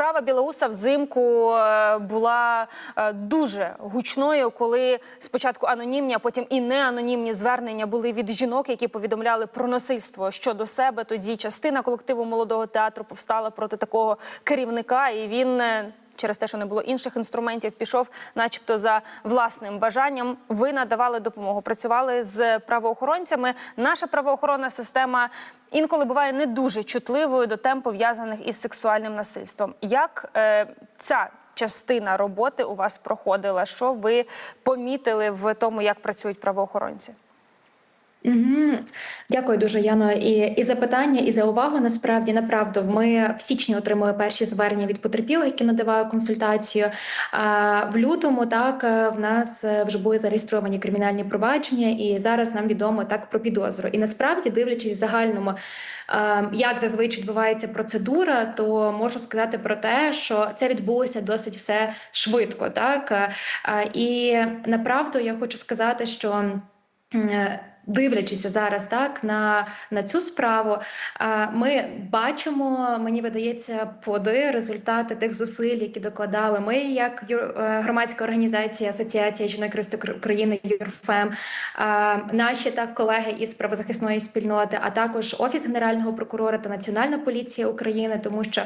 Справа Білоуса взимку е, була е, дуже гучною, коли спочатку анонімні, а потім і неанонімні звернення були від жінок, які повідомляли про насильство щодо себе. Тоді частина колективу молодого театру повстала проти такого керівника, і він. Через те, що не було інших інструментів, пішов, начебто, за власним бажанням. Ви надавали допомогу, працювали з правоохоронцями. Наша правоохоронна система інколи буває не дуже чутливою до тем, пов'язаних із сексуальним насильством. Як е, ця частина роботи у вас проходила? Що ви помітили в тому, як працюють правоохоронці? Угу. Дякую дуже, Яно. І, і за питання, і за увагу. Насправді, направду, ми в січні отримали перші звернення від потерпілих, які надавали консультацію. А в лютому так е, в нас е, вже були зареєстровані кримінальні провадження, і зараз нам відомо так про підозру. І насправді, дивлячись в загальному. е, Як зазвичай відбувається процедура, то можу сказати про те, що це відбулося досить все швидко. Так і направду я хочу сказати, що Дивлячися зараз так на на цю справу, ми бачимо, мені видається, плоди, результати тих зусиль, які докладали ми, як е, громадська організація Асоціація жінок України ЮРФЕМ, наші так колеги із правозахисної спільноти, а також офіс генерального прокурора та Національна поліція України, тому що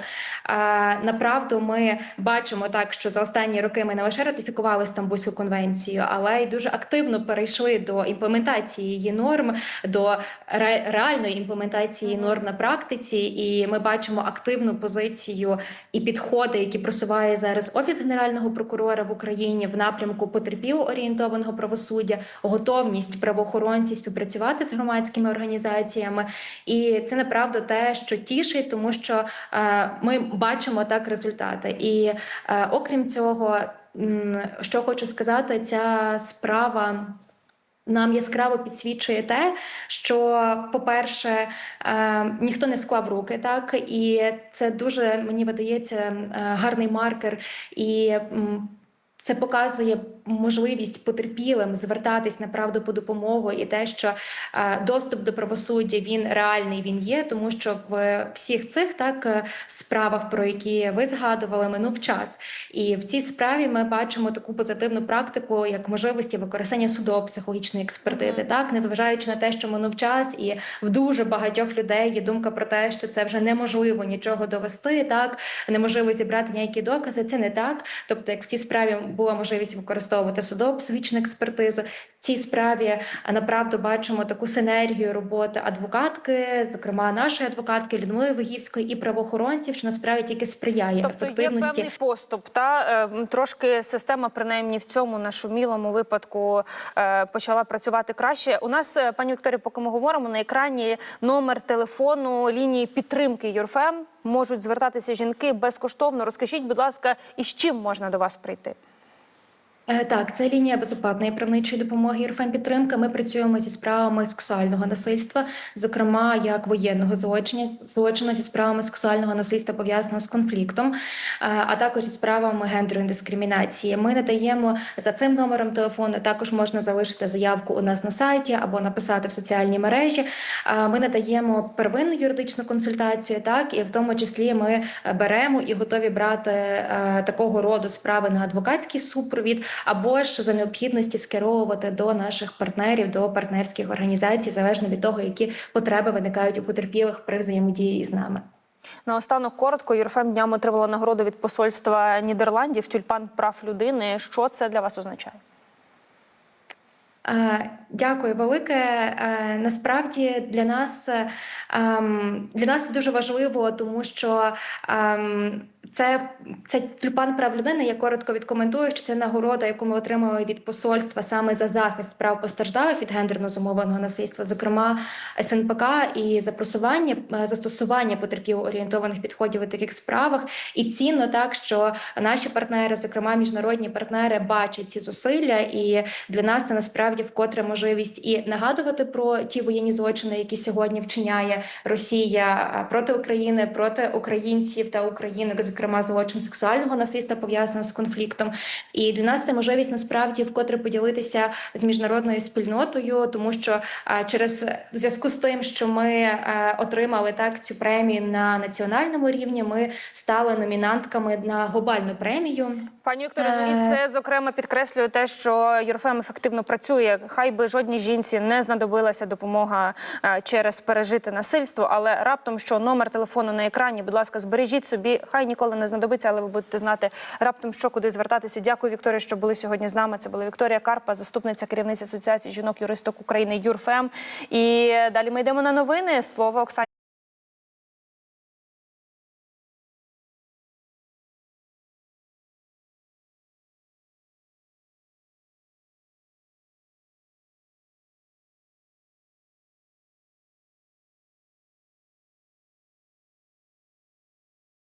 направду ми бачимо так, що за останні роки ми не лише ратифікували Стамбульську конвенцію, але й дуже активно перейшли до імплементації її норм, до реальної імплементації норм на практиці. І ми бачимо активну позицію і підходи, які просуває зараз офіс генерального прокурора в Україні в напрямку потерпіло орієнтованого правосуддя, готовність правоохоронців співпрацювати з громадськими організаціями. І це направду те, що тішить, тому що е, ми бачимо так результати. І е, окрім цього, що хочу сказати, ця справа. Нам яскраво підсвічує те, що, по-перше, е, ніхто не склав руки, так і це дуже мені видається е, гарний маркер і. Це показує можливість потерпілим звертатись на правду по допомогу, і те, що е, доступ до правосуддя він реальний, він є, тому що в всіх цих так е, справах, про які ви згадували, минув час. І в цій справі ми бачимо таку позитивну практику, як можливості використання судово-психологічної експертизи, так незважаючи на те, що минув час, і в дуже багатьох людей є думка про те, що це вже неможливо нічого довести, так неможливо зібрати ніякі докази. Це не так. Тобто, як в цій справі була можливість використовувати судово-психологічну експертизу, в цій справі направду бачимо таку синергію роботи адвокатки, зокрема нашої адвокатки Людмили Вигівської і правоохоронців, що насправді тільки сприяє Тобто є ефективності. певний поступ, та е, трошки система, принаймні в цьому нашумілому випадку, е, почала працювати краще. У нас, е, пані Вікторія, поки ми говоримо на екрані номер телефону лінії підтримки ЮРФЕМ. Можуть звертатися жінки безкоштовно. Розкажіть, будь ласка, і з чим можна до вас прийти? Е, Так, це лінія безоплатної правничої допомоги ЄРФМ підтримка. Ми працюємо зі справами сексуального насильства, зокрема як воєнного злочину, злочину зі справами сексуального насильства пов'язаного з конфліктом, е, а також зі справами гендерної дискримінації. Ми надаємо за цим номером телефону. Також можна залишити заявку у нас на сайті або написати в соціальній мережі. Е, Ми надаємо первинну юридичну консультацію, так і в тому числі ми беремо і готові брати такого роду справи на адвокатський супровід, або ж за необхідності скеровувати до наших партнерів, до партнерських організацій, залежно від того, які потреби виникають у потерпілих при взаємодії із нами. Наостанок коротко ЮРФЕМ дням отримала нагороду від посольства Нідерландів Тюльпан прав людини. Що це для вас означає? Е, Дякую велике. Е, Насправді для нас ем, для нас це дуже важливо, тому що ем, це, це тюльпан прав людини. Я коротко відкоментую, що це нагорода, яку ми отримали від посольства саме за захист прав постраждалих від гендерно зумовленого насильства, зокрема СНПК і за просування е, застосування потерпіло орієнтованих підходів у таких справах. І цінно так, що наші партнери, зокрема міжнародні партнери, бачать ці зусилля, і для нас це насправді вкотре можливість і нагадувати про ті воєнні злочини, які сьогодні вчиняє Росія е, проти України, проти українців та українок, зокрема злочин сексуального насильства пов'язаного з конфліктом. І для нас це можливість насправді вкотре поділитися з міжнародною спільнотою, тому що а, через в зв'язку з тим, що ми е, отримали так цю премію на національному рівні, ми стали номінантками на глобальну премію. Пані Вікторе, ну і це зокрема підкреслює те, що ЮРФМ ефективно працює. Хай би жодній жінці не знадобилася допомога е, через пережите насильство, але раптом що номер телефону на екрані, будь ласка, збережіть собі. Хай ніколи не знадобиться, але ви будете знати раптом, що куди звертатися. Дякую, Вікторія, що були сьогодні з нами. Це була Вікторія Карпа, заступниця керівниця Асоціації жінок юристок України ЮРФЕМ. І далі ми йдемо на новини. Слово Оксані.